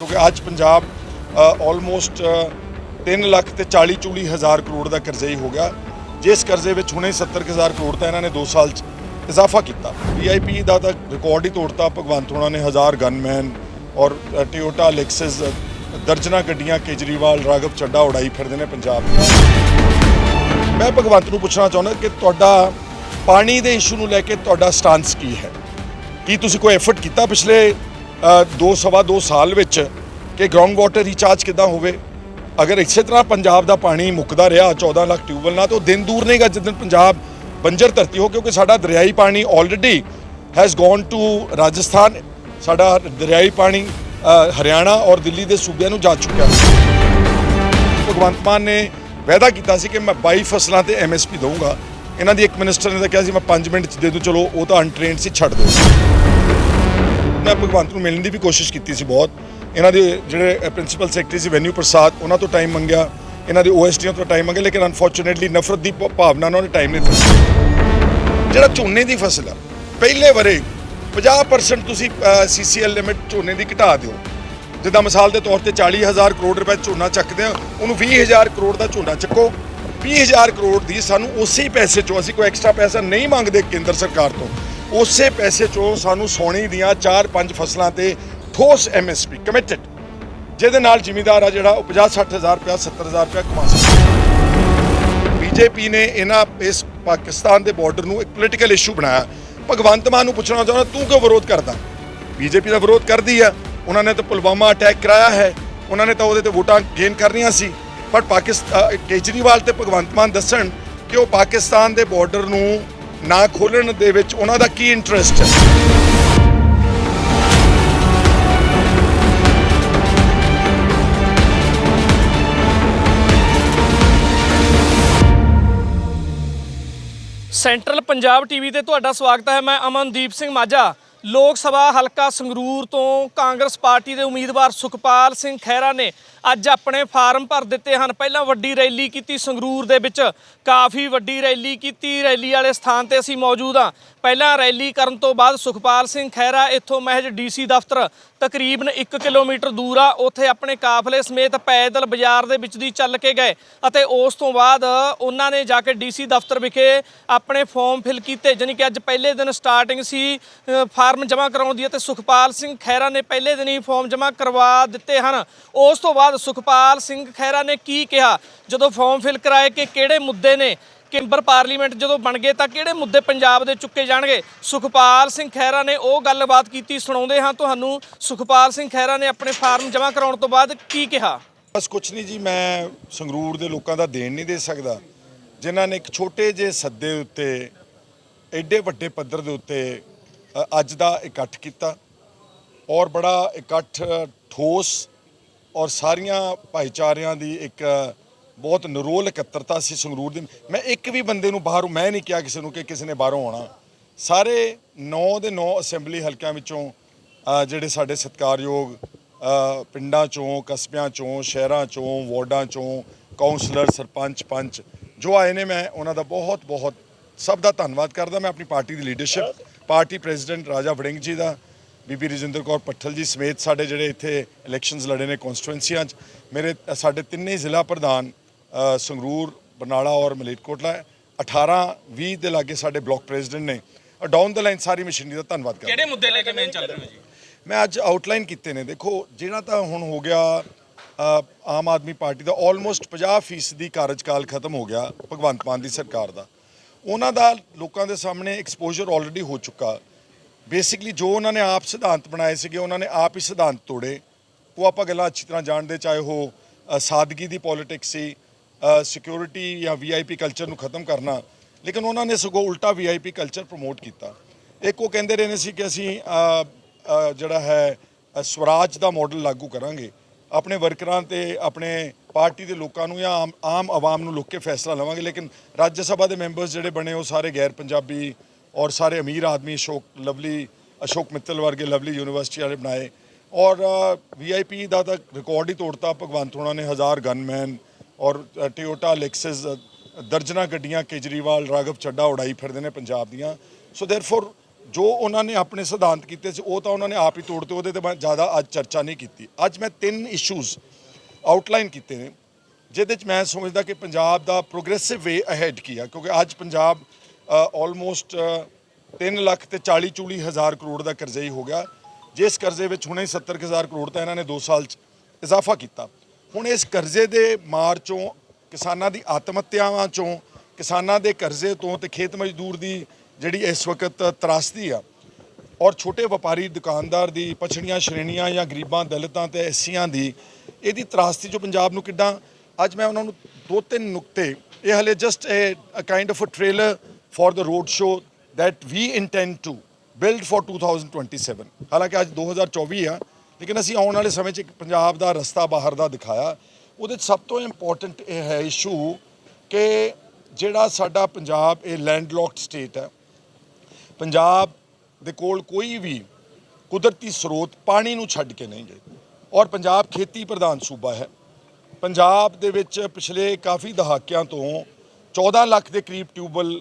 ਕਿਉਂਕਿ ਅੱਜ ਪੰਜਾਬ ਆਲਮੋਸਟ 3 ਲੱਖ ਤੇ 40 ਚੂਲੀ ਹਜ਼ਾਰ ਕਰੋੜ ਦਾ ਕਰਜ਼ਾ ਹੀ ਹੋ ਗਿਆ। ਜਿਸ ਕਰਜ਼ੇ ਵਿੱਚ ਹੁਣੇ 70 ਕੁ ਹਜ਼ਾਰ ਕਰੋੜ ਤਾਂ ਇਹਨਾਂ ਨੇ 2 ਸਾਲ ਚ ਇਜ਼ਾਫਾ ਕੀਤਾ। ਵੀਆਈਪੀ ਦਾ ਤਾਂ ਰਿਕਾਰਡ ਹੀ ਤੋੜਤਾ ਭਗਵੰਤ ਹੋਣਾ ਨੇ, ਹਜ਼ਾਰ ਗਨਮੈਨ ਔਰ ਟਿਓਟਾ ਲੈਕਸਸ ਦਰਜਨਾ ਗੱਡੀਆਂ, ਕੇਜਰੀਵਾਲ, ਰਾਘਵ ਚੱਡਾ ਉਡਾਈ ਫਿਰਦੇ ਨੇ ਪੰਜਾਬ। ਮੈਂ ਭਗਵੰਤ ਨੂੰ ਪੁੱਛਣਾ ਚਾਹੁੰਦਾ ਕਿ ਤੁਹਾਡਾ ਪਾਣੀ ਦੇ ਇਸ਼ੂ ਨੂੰ ਲੈ ਕੇ ਤੁਹਾਡਾ ਸਟਾਂਸ ਕੀ ਹੈ? ਕੀ ਤੁਸੀਂ ਕੋਈ ਐਫਰਟ ਕੀਤਾ ਪਿਛਲੇ ਅ, ਦੋ ਸਵਾ ਦੋ ਸਾਲ ਵਿੱਚ ਕਿ ਗਰਾਊਂਡ ਵਾਟਰ ਰੀਚਾਰਜ ਕਿੱਦਾਂ ਹੋਵੇ? ਅਗਰ ਇਸੇ ਤਰ੍ਹਾਂ ਪੰਜਾਬ ਦਾ ਪਾਣੀ ਮੁੱਕਦਾ ਰਿਹਾ 14 ਲੱਖ ਟਿਊਬਵੈਲ ਨਾਲ ਤਾਂ ਉਹ ਦਿਨ ਦੂਰ ਨਹੀਂਗਾ ਜਿੱਦਣ ਪੰਜਾਬ ਬੰਜਰ ਧਰਤੀ ਹੋ ਕਿਉਂਕਿ ਸਾਡਾ ਦਰਿਆਈ ਪਾਣੀ already has gone to Rajasthan. ਸਾਡਾ ਦਰਿਆਈ ਪਾਣੀ ਹਰਿਆਣਾ ਔਰ ਦਿੱਲੀ ਦੇ ਸੂਬਿਆਂ ਨੂੰ ਜਾ ਚੁੱਕਿਆ। ਭਗਵੰਤ ਮਾਨ ਨੇ ਵਾਅਦਾ ਕੀਤਾ ਸੀ ਕਿ ਮੈਂ 22 ਫਸਲਾਂ ਤੇ ਐਮਐਸਪੀ ਦਊਂਗਾ। ਇਹਨਾਂ ਦੀ ਇੱਕ ਮਿਨਿਸਟਰ ਨੇ ਤਾਂ ਕਿਹਾ ਸੀ ਮੈਂ 5 ਮਿੰਟ ਚ ਦੇ ਦੂੰ ਚਲੋ ਉਹ ਤਾਂ ਅਨਟ੍ਰੇਨਡ ਸੀ ਛੱਡ ਦਿਓ। ਮੈਂ ਭਗਵੰਤ ਨੂੰ ਮਿਲਣ ਦੀ ਵੀ ਕੋਸ਼ਿਸ਼ ਕੀਤੀ ਸੀ ਬਹੁਤ। ਇਹਨਾਂ ਦੇ ਜਿਹੜੇ ਪ੍ਰਿੰਸੀਪਲ ਸੈਕਟਰੀ ਸੀ ਵੈਨਿਊ ਪ੍ਰਸਾਦ, ਉਹਨਾਂ ਤੋਂ ਟਾਈਮ ਮੰਗਿਆ। ਇਹਨਾਂ ਦੇ ਓਐਸਟੀਆਂ ਤੋਂ ਟਾਈਮ ਮੰਗਿਆ, ਲੇਕਿਨ ਅਨਫੋਰਚੂਨੇਟਲੀ ਨਫ਼ਰਤ ਦੀ ਭਾਵਨਾ ਉਹਨਾਂ ਨੇ ਟਾਈਮ ਨਹੀਂ ਦਿੱਤਾ ਜਿਹੜਾ ਝੋਨੇ ਦੀ ਫਸਲ ਆ, ਪਹਿਲੇ ਵਰੇ 50% ਤੁਸੀਂ ਸੀਸੀਐਲ ਲਿਮਿਟ ਝੋਨੇ ਦੀ ਘਟਾ ਦਿਓ। ਜਿੱਦਾਂ ਮਿਸਾਲ ਦੇ ਤੌਰ ਤੇ 40000 ਕਰੋੜ ਰੁਪਏ ਝੋਨਾ ਚੱਕਦੇ ਆ, ਉਹਨੂੰ 20000 ਕਰੋੜ ਦਾ ਝੋਨਾ ਚੱਕੋ। 20000 ਕਰੋੜ ਦੀ ਸਾਨੂੰ ਉਸੇ ਪੈਸੇ ਚੋਂ ਅਸੀਂ ਕੋਈ ਐਕਸਟਰਾ ਪੈਸਾ ਨਹੀਂ ਮੰਗਦੇ ਕੇਂਦਰ ਸਰਕਾਰ ਤੋਂ। ਉਸੇ ਪੈਸੇ ਚੋਂ ਸਾਨੂੰ ਸੋਨੇ ਦੀਆਂ 4-5 ਫਸਲਾਂ ਤੇ ਠੋਸ ਐਮਐਸਪੀ ਕਮਿਟਡ ਜਿਹਦੇ ਨਾਲ ਜ਼ਿਮੀਦਾਰ ਆ ਜਿਹੜਾ ਉਹ 50-60000 ਰੁਪਇਆ 70000 ਰੁਪਇਆ ਕਮਾ ਸਕਦਾ। ਬੀਜੇਪੀ ਨੇ ਇਹਨਾਂ, ਇਸ ਪਾਕਿਸਤਾਨ ਦੇ ਬਾਰਡਰ ਨੂੰ ਇੱਕ ਪੋਲੀਟੀਕਲ ਇਸ਼ੂ ਬਣਾਇਆ। ਭਗਵੰਤ ਮਾਨ ਨੂੰ ਪੁੱਛਣਾ ਚਾਹੁੰਦਾ, ਤੂੰ ਕਿਉਂ ਵਿਰੋਧ ਕਰਦਾ? ਬੀਜੇਪੀ ਦਾ ਵਿਰੋਧ ਕਰਦੀ ਆ। ਉਹਨਾਂ ਨੇ ਤਾਂ ਪੁਲਵਾਮਾ ਅਟੈਕ ਕਰਾਇਆ ਹੈ। ਉਹਨਾਂ ਨੇ ਤਾਂ ਉਹਦੇ ਤੇ ਵੋਟਾਂ ਗੇਨ ਕਰਨੀਆਂ ਸੀ। ਪਰ ਪਾਕਿਸਤਾਨ ਕੇਜਰੀਵਾਲ ਤੇ ਭਗਵੰਤ ਮਾਨ ਦੱਸਣ ਕਿ ਉਹ ਪਾਕਿਸਤਾਨ ਦੇ ਬਾਰਡਰ ਨੂੰ ਨਾ ਖੋਲਣ ਦੇ ਵਿੱਚ ਉਹਨਾਂ ਦਾ ਕੀ ਇੰਟਰਸਟ ਹੈ? ਸੈਂਟਰਲ ਪੰਜਾਬ ਟੀਵੀ ਤੇ ਤੁਹਾਡਾ ਸਵਾਗਤ ਹੈ। ਮੈਂ ਅਮਨਦੀਪ ਸਿੰਘ ਮਾਝਾ। ਲੋਕ ਸਭਾ ਹਲਕਾ ਸੰਗਰੂਰ ਤੋਂ ਕਾਂਗਰਸ ਪਾਰਟੀ ਦੇ ਉਮੀਦਵਾਰ ਸੁਖਪਾਲ ਸਿੰਘ ਖਹਿਰਾ ਨੇ ਅੱਜ ਆਪਣੇ ਫਾਰਮ ਭਰ ਦਿੱਤੇ ਹਨ। ਪਹਿਲਾਂ ਵੱਡੀ ਰੈਲੀ ਕੀਤੀ ਸੰਗਰੂਰ ਦੇ ਵਿੱਚ, ਕਾਫੀ ਵੱਡੀ ਰੈਲੀ ਕੀਤੀ। ਰੈਲੀ ਵਾਲੇ ਸਥਾਨ ਤੇ ਅਸੀਂ ਮੌਜੂਦ ਹਾਂ। ਪਹਿਲਾਂ ਰੈਲੀ ਕਰਨ ਤੋਂ ਬਾਅਦ ਸੁਖਪਾਲ ਸਿੰਘ ਖਹਿਰਾ ਇੱਥੋਂ ਮਹਿਜ ਡੀਸੀ ਦਫ਼ਤਰ ਤਕਰੀਬਨ 1 ਕਿਲੋਮੀਟਰ ਦੂਰ ਆ। ਉੱਥੇ ਆਪਣੇ ਕਾਫਲੇ ਸਮੇਤ ਪੈਦਲ ਬਾਜ਼ਾਰ ਦੇ ਵਿੱਚ ਦੀ ਚੱਲ ਕੇ ਗਏ ਅਤੇ ਉਸ ਤੋਂ ਬਾਅਦ ਉਹਨਾਂ ਨੇ ਜਾ ਕੇ ਡੀਸੀ ਦਫ਼ਤਰ ਵਿਖੇ ਆਪਣੇ ਫਾਰਮ ਫਿਲ ਕੀਤੇ, ਜਾਣੀ ਕਿ ਅੱਜ ਪਹਿਲੇ ਦਿਨ ਸਟਾਰਟਿੰਗ ਸੀ ਫਾਰਮ ਜਮ੍ਹਾਂ ਕਰਾਉਣ ਦੀ ਅਤੇ ਸੁਖਪਾਲ ਸਿੰਘ ਖਹਿਰਾ ਨੇ ਪਹਿਲੇ ਦਿਨ ਹੀ ਫਾਰਮ ਜਮ੍ਹਾਂ ਕਰਵਾ ਦਿੱਤੇ ਹਨ। ਉਸ ਤੋਂ ਬਾਅਦ ਸੁਖਪਾਲ ਸਿੰਘ ਖਹਿਰਾ ਨੇ ਕੀ ਕਿਹਾ? ਜਦੋਂ ਫਾਰਮ ਫਿਲ ਕਰਾਏ ਕਿ ਕਿਹੜੇ ਮੁੱਦੇ ਨੇ, ਕੈਂਬਰ ਪਾਰਲੀਮੈਂਟ ਜਦੋਂ ਬਣ ਗਏ ਤਾਂ ਕਿਹੜੇ ਮੁੱਦੇ ਪੰਜਾਬ ਦੇ ਚੁੱਕੇ ਜਾਣਗੇ? ਸੁਖਪਾਲ ਸਿੰਘ ਖਹਿਰਾ ਨੇ ਉਹ ਗੱਲਬਾਤ ਕੀਤੀ, ਸੁਣਾਉਂਦੇ ਹਾਂ ਤੁਹਾਨੂੰ। ਸੁਖਪਾਲ ਸਿੰਘ ਖਹਿਰਾ ਨੇ ਆਪਣੇ ਫਾਰਮ ਜਮ੍ਹਾਂ ਕਰਾਉਣ ਤੋਂ ਬਾਅਦ ਕੀ ਕਿਹਾ? ਬਸ ਕੁਛ ਨਹੀਂ ਜੀ, ਮੈਂ ਸੰਗਰੂਰ ਦੇ ਲੋਕਾਂ ਦਾ ਦੇਣ ਨਹੀਂ ਦੇ ਸਕਦਾ। ਜਿਨ੍ਹਾਂ ਨੇ ਇੱਕ ਛੋਟੇ ਜਿਹੇ ਸੱਦੇ ਉੱਤੇ ਐਡੇ ਵੱਡੇ ਪੱਧਰ ਦੇ ਉੱਤੇ ਅੱਜ ਦਾ ਇਕੱਠ ਕੀਤਾ ਔਰ ਬੜਾ ਇਕੱਠ, ਠੋਸ ਔਰ ਸਾਰੀਆਂ ਭਾਈਚਾਰਿਆਂ ਦੀ ਇੱਕ ਬਹੁਤ ਨਿਰੋਲ ਇਕੱਤਰਤਾ ਸੀ ਸੰਗਰੂਰ ਦੀ। ਮੈਂ ਇੱਕ ਵੀ ਬੰਦੇ ਨੂੰ ਬਾਹਰੋਂ, ਮੈਂ ਨਹੀਂ ਕਿਹਾ ਕਿਸੇ ਨੂੰ ਕਿ ਕਿਸੇ ਨੇ ਬਾਹਰੋਂ ਆਉਣਾ। ਸਾਰੇ 9 ਦੇ 9 ਅਸੈਂਬਲੀ ਹਲਕਿਆਂ ਵਿੱਚੋਂ ਜਿਹੜੇ ਸਾਡੇ ਸਤਿਕਾਰਯੋਗ ਪਿੰਡਾਂ ਚੋਂ, ਕਸਬਿਆਂ ਚੋਂ, ਸ਼ਹਿਰਾਂ ਚੋਂ, ਵਾਰਡਾਂ ਚੋਂ ਕਾਉਂਸਲਰ ਸਰਪੰਚ, ਪੰਚ, ਜੋ ਆਏ ਨੇ, ਮੈਂ ਉਹਨਾਂ ਦਾ ਬਹੁਤ ਬਹੁਤ ਸਭ ਦਾ ਧੰਨਵਾਦ ਕਰਦਾ। ਮੈਂ ਆਪਣੀ ਪਾਰਟੀ ਦੀ leadership, party president Raja Warring ji ਦਾ ਬੀਬੀ ਰਜਿੰਦਰ ਕੌਰ ਪੱਠਲ ਜੀ ਸਮੇਤ ਸਾਡੇ ਜਿਹੜੇ ਇੱਥੇ ਇਲੈਕਸ਼ਨਸ ਲੜੇ ਨੇ ਕਨਸਟੀਟੂਐਂਸੀਆਂ 'ਚ ਮੇਰੇ ਸਾਡੇ ਤਿੰਨੇ ਜ਼ਿਲ੍ਹਾ ਪ੍ਰਧਾਨ ਸੰਗਰੂਰ ਬਰਨਾਲਾ ਔਰ ਮਲੇਰਕੋਟਲਾ 18 20 ਦੇ ਲਾਗੇ ਸਾਡੇ ਬਲਾਕ ਪ੍ਰੈਜ਼ੀਡੈਂਟ ਨੇ। ਡਾਊਨ ਦ ਲਾਈਨ ਸਾਰੀ ਮਸ਼ੀਨਰੀ ਦਾ ਧੰਨਵਾਦ ਕਰਦਾ। ਕਿਹੜੇ ਮੁੱਦੇ ਲੈ ਕੇ ਮੇਨ ਚੱਲ ਰਹੇ ਜੀ? ਮੈਂ ਅੱਜ ਆਊਟਲਾਈਨ ਕੀਤੇ ਨੇ। ਦੇਖੋ ਜਿਹੜਾ ਤਾਂ ਹੁਣ ਹੋ ਗਿਆ ਆਮ ਆਦਮੀ ਪਾਰਟੀ ਦਾ ਆਲਮੋਸਟ 50% ਦੀ ਕਾਰਜਕਾਲ ਖਤਮ ਹੋ ਗਿਆ ਭਗਵੰਤ ਮਾਨ ਦੀ ਸਰਕਾਰ ਦਾ। ਉਹਨਾਂ ਦਾ ਲੋਕਾਂ ਦੇ ਸਾਹਮਣੇ ਐਕਸਪੋਜ਼ਰ ਆਲਰੇਡੀ ਹੋ ਚੁੱਕਾ। ਬੇਸਿਕਲੀ ਜੋ ਉਹਨਾਂ ਨੇ ਆਪ ਸਿਧਾਂਤ ਬਣਾਏ ਸੀਗੇ, ਉਹਨਾਂ ਨੇ ਆਪ ਹੀ ਸਿਧਾਂਤ ਤੋੜੇ। ਉਹ ਆਪਾਂ ਗੱਲਾਂ ਅੱਛੀ ਤਰ੍ਹਾਂ ਜਾਣਦੇ, ਚਾਹੇ ਉਹ ਸਾਦਗੀ ਦੀ ਪੋਲਿਟਿਕਸ ਸੀ ਸਿਕਿਉਰਿਟੀ ਜਾਂ ਵੀਆਈਪੀ ਕਲਚਰ ਨੂੰ ਖਤਮ ਕਰਨਾ। ਲੇਕਿਨ ਉਹਨਾਂ ਨੇ ਸਗੋਂ ਉਲਟਾ ਵੀਆਈਪੀ ਕਲਚਰ ਪ੍ਰਮੋਟ ਕੀਤਾ। ਇੱਕ ਉਹ ਕਹਿੰਦੇ ਰਹੇ ਸੀ ਕਿ ਅਸੀਂ ਜਿਹੜਾ ਹੈ ਸਵਰਾਜ ਦਾ ਮਾਡਲ ਲਾਗੂ ਕਰਾਂਗੇ। ਆਪਣੇ ਵਰਕਰਾਂ ਤੇ, ਆਪਣੇ ਪਾਰਟੀ ਦੇ ਲੋਕਾਂ ਨੂੰ ਜਾਂ ਆਮ ਆਮ ਆਵਾਮ ਨੂੰ ਲੁੱਕ ਕੇ ਫੈਸਲਾ ਲਵਾਂਗੇ। ਲੇਕਿਨ ਰਾਜ ਸਭਾ ਦੇ ਮੈਂਬਰਸ ਜਿਹੜੇ ਬਣੇ, ਉਹ ਸਾਰੇ ਗੈਰ ਪੰਜਾਬੀ ਔਰ ਸਾਰੇ ਅਮੀਰ ਆਦਮੀ ਅਸ਼ੋਕ ਲਵਲੀ ਅਸ਼ੋਕ ਮਿੱਤਲ ਵਰਗੇ ਲਵਲੀ ਯੂਨੀਵਰਸਿਟੀ ਵਾਲੇ ਬਣਾਏ ਔਰ ਵੀਆਈਪੀ ਦਾ ਤਾਂ ਰਿਕਾਰਡ ਹੀ ਤੋੜਤਾ ਭਗਵੰਤ ਹੋਣਾ ਨੇ ਹਜ਼ਾਰ ਗਨਮੈਨ ਔਰ ਟਿਓਟਾ ਲੈਕਸਸ ਦਰਜਨਾ ਗੱਡੀਆਂ ਕੇਜਰੀਵਾਲ ਰਾਘਵ ਚੱਡਾ ਉਡਾਈ ਫਿਰਦੇ ਨੇ ਪੰਜਾਬ ਦੀਆਂ ਸੋ देयरफॉर ਜੋ ਉਹਨਾਂ ਨੇ ਆਪਣੇ ਸਿਧਾਂਤ ਕੀਤੇ ਸੀ ਉਹ ਤਾਂ ਉਹਨਾਂ ਨੇ ਆਪ ਹੀ ਤੋੜਤੇ ਉਹਦੇ ਤੇ ਮੈਂ ਜ਼ਿਆਦਾ ਅੱਜ ਚਰਚਾ ਨਹੀਂ ਕੀਤੀ ਅੱਜ ਮੈਂ ਤਿੰਨ ਇਸ਼ੂਜ਼ ਆਊਟਲਾਈਨ ਕੀਤੇ ਨੇ ਜਿਹਦੇ ਚ ਮੈਂ ਸਮਝਦਾ ਕਿ ਪੰਜਾਬ ਦਾ ਪ੍ਰੋਗਰੈਸਿਵ ਵੇ ਅਹੈਡ ਕੀਆ ਕਿਉਂਕਿ ਅੱਜ ਪੰਜਾਬ ਆਲਮੋਸਟ 3 ਲੱਖ ਤੇ 40 ਚੂਲੀ ਹਜ਼ਾਰ ਕਰੋੜ ਦਾ ਕਰਜ਼ਾ ਹੀ ਹੋ ਗਿਆ। ਜਿਸ ਕਰਜ਼ੇ ਵਿੱਚ ਹੁਣੇ 70 ਹਜ਼ਾਰ ਕਰੋੜ ਤਾਂ ਇਹਨਾਂ ਨੇ 2 ਸਾਲ ਚ ਇਜ਼ਾਫਾ ਕੀਤਾ। ਹੁਣ ਇਸ ਕਰਜ਼ੇ ਦੇ ਮਾਰ ਚੋਂ, ਕਿਸਾਨਾਂ ਦੀ ਆਤਮ ਹੱਤਿਆਵਾਂ ਚੋਂ, ਕਿਸਾਨਾਂ ਦੇ ਕਰਜ਼ੇ ਤੋਂ ਤੇ ਖੇਤ ਮਜ਼ਦੂਰ ਦੀ ਜਿਹੜੀ ਇਸ ਵਕਤ ਤਰਾਸਦੀ ਆ, ਔਰ ਛੋਟੇ ਵਪਾਰੀ ਦੁਕਾਨਦਾਰ ਦੀ, ਪਛੜੀਆਂ ਸ਼੍ਰੇਣੀਆਂ ਜਾਂ ਗਰੀਬਾਂ, ਦਲਿਤਾਂ ਤੇ ਐਸੀਆਂ ਦੀ, ਇਹਦੀ ਤਰਾਸਦੀ ਜੋ ਪੰਜਾਬ ਨੂੰ ਕਿੱਦਾਂ? ਅੱਜ ਮੈਂ ਉਹਨਾਂ ਨੂੰ ਦੋ ਤਿੰਨ ਨੁਕਤੇ, ਇਹ ਹਲੇ just a kind of a trailer for the road show that we intend to build for 2027 ਹਾਲਾਂਕਿ ਅੱਜ 2024 ਆ, ਲੇਕਿਨ ਅਸੀਂ ਆਉਣ ਵਾਲੇ ਸਮੇਂ 'ਚ ਇੱਕ ਪੰਜਾਬ ਦਾ ਰਸਤਾ ਬਾਹਰ ਦਾ ਦਿਖਾਇਆ। ਉਹਦੇ 'ਚ ਸਭ ਤੋਂ ਇੰਪੋਰਟੈਂਟ ਇਹ ਹੈ ਇਸ਼ੂ ਕਿ ਜਿਹੜਾ ਸਾਡਾ ਪੰਜਾਬ, ਇਹ ਲੈਂਡਲੌਕਡ ਸਟੇਟ ਹੈ। ਪੰਜਾਬ ਦੇ ਕੋਲ ਕੋਈ ਵੀ ਕੁਦਰਤੀ ਸਰੋਤ ਪਾਣੀ ਨੂੰ ਛੱਡ ਕੇ ਨਹੀਂ ਗਏ। ਔਰ ਪੰਜਾਬ ਖੇਤੀ ਪ੍ਰਧਾਨ ਸੂਬਾ ਹੈ। ਪੰਜਾਬ ਦੇ ਵਿੱਚ ਪਿਛਲੇ ਕਾਫੀ ਦਹਾਕਿਆਂ ਤੋਂ 14 ਲੱਖ ਦੇ ਕਰੀਬ ਟਿਊਬਲ